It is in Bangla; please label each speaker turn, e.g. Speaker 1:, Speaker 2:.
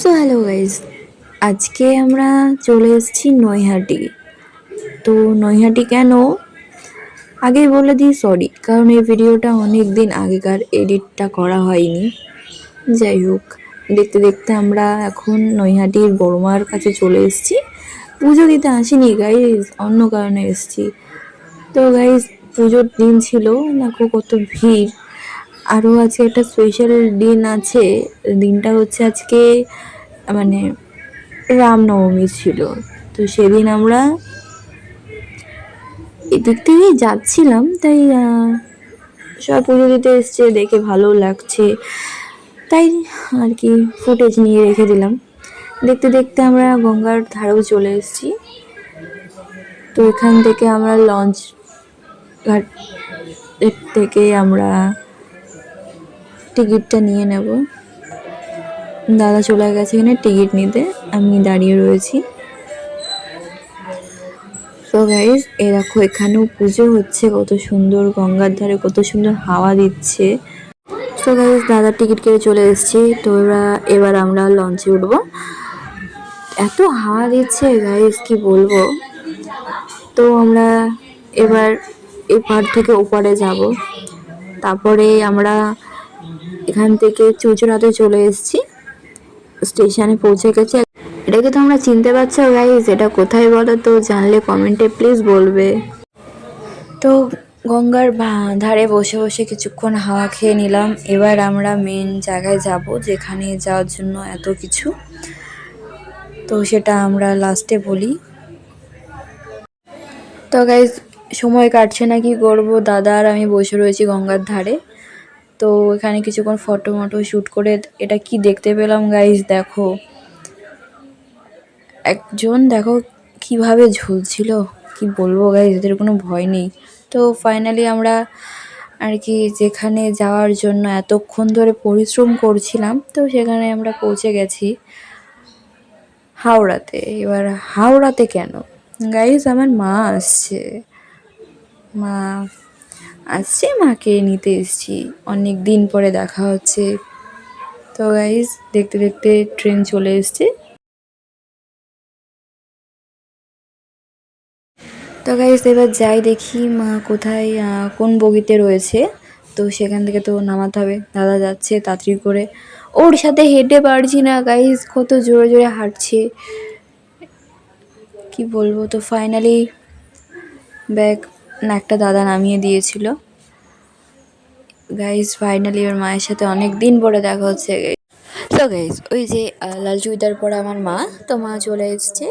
Speaker 1: সো হ্যালো গাইজ আজকে আমরা চলে এসেছি নৈহাটি। তো নৈহাটি কেন? আগেই বলে দিই সরি কারণ এই ভিডিওটা অনেক দিন আগেকার এডিটটা করা হয়নি। যাই হোক, দেখতে দেখতে আমরা এখন নৈহাটির বড়মার কাছে চলে এসেছি। পুজো দিতে আসিনি গাইজ অন্য কারণে এসেছি। তো গাইজ পুজোর দিন ছিল, দেখো কত ভিড়। আরও আজকে একটা স্পেশাল দিন আছে। দিনটা হচ্ছে আজকে মানে রামনবমী ছিল। তো সেদিন আমরা এদিক থেকেই যাচ্ছিলাম, তাই সব পুজো দিতে এসছে, দেখে ভালো লাগছে। তাই আর কি ফুটেজ নিয়ে রেখে দিলাম। দেখতে দেখতে আমরা গঙ্গার ধারেও চলে এসেছি। তো এখান থেকে আমরা লঞ্চ ঘাট থেকে আমরা টিকিটটা নিয়ে নেব। দাদা চলে গেছে এখানে টিকিট নিতে, আমি দাঁড়িয়ে রয়েছি। তো গাইজ এ দেখো, এখানেও পুজো হচ্ছে, কত সুন্দর গঙ্গার ধারে, কত সুন্দর হাওয়া দিচ্ছে। তো গাইজ দাদার টিকিট কেটে চলে এসেছি, তো এবার আমরা লঞ্চে উঠবো। এত হাওয়া দিচ্ছে গাইজ কি বলব? তো আমরা এবার এপার থেকে ওপারে যাব। তারপরে আমরা এখান থেকে চুচুড়াতে চলে এসেছি। স্টেশনে পৌঁছে গেছে। এটাকে তো আমরা চিনতে পারছ গাইজ এটা কোথায় বলো তো? জানলে কমেন্টে প্লিজ বলবে। তো গঙ্গার ধারে বসে বসে কিছুক্ষণ হাওয়া খেয়ে নিলাম। এবার আমরা মেন জায়গায় যাব, যেখানে যাওয়ার জন্য এত কিছু। তো সেটা আমরা লাস্টে বলি। তো গাইজ সময় কাটছে না কি করব দাদা আর আমি বসে রয়েছি গঙ্গার ধারে। তো এখানে কিছুক্ষণ ফটো মটো শ্যুট করে এটা কি দেখতে পেলাম গাইজ দেখো। একজন, দেখো, কীভাবে ঝুলছিল, কি বলব গাইজ এদের কোনো ভয় নেই। তো ফাইনালি আমরা আর কি যেখানে যাওয়ার জন্য এতক্ষণ ধরে পরিশ্রম করছিলাম, তো সেখানে আমরা পৌঁছে গেছি হাওড়াতে। এবার হাওড়াতে কেন? গাইজ আমার মা আসছে। মা আসছে মাকে নিতে এসেছি। অনেক দিন পরে দেখা হচ্ছে। তো গাইজ দেখতে দেখতে ট্রেন চলে এসছে। তো গাইজ এবার যাই দেখি মা কোথায় কোন বগিতে রয়েছে। তো সেখান থেকে তো নামাতে হবে। দাদা যাচ্ছে তাড়াতাড়ি করে। ওর সাথে হেঁটে পারছি না গাইজ কত জোরে জোরে হাঁটছে। কি বলব, তো ফাইনালি ব্যাগ একটা দাদা নামিয়ে দিয়েছিল। গাইজ ফাইনালি ওর মায়ের সাথে অনেক দিন পরে দেখা হচ্ছে। তো গাইজ ওই যে লাল চুড়িদার পরে আমার মা, তো মা চলে এসছে।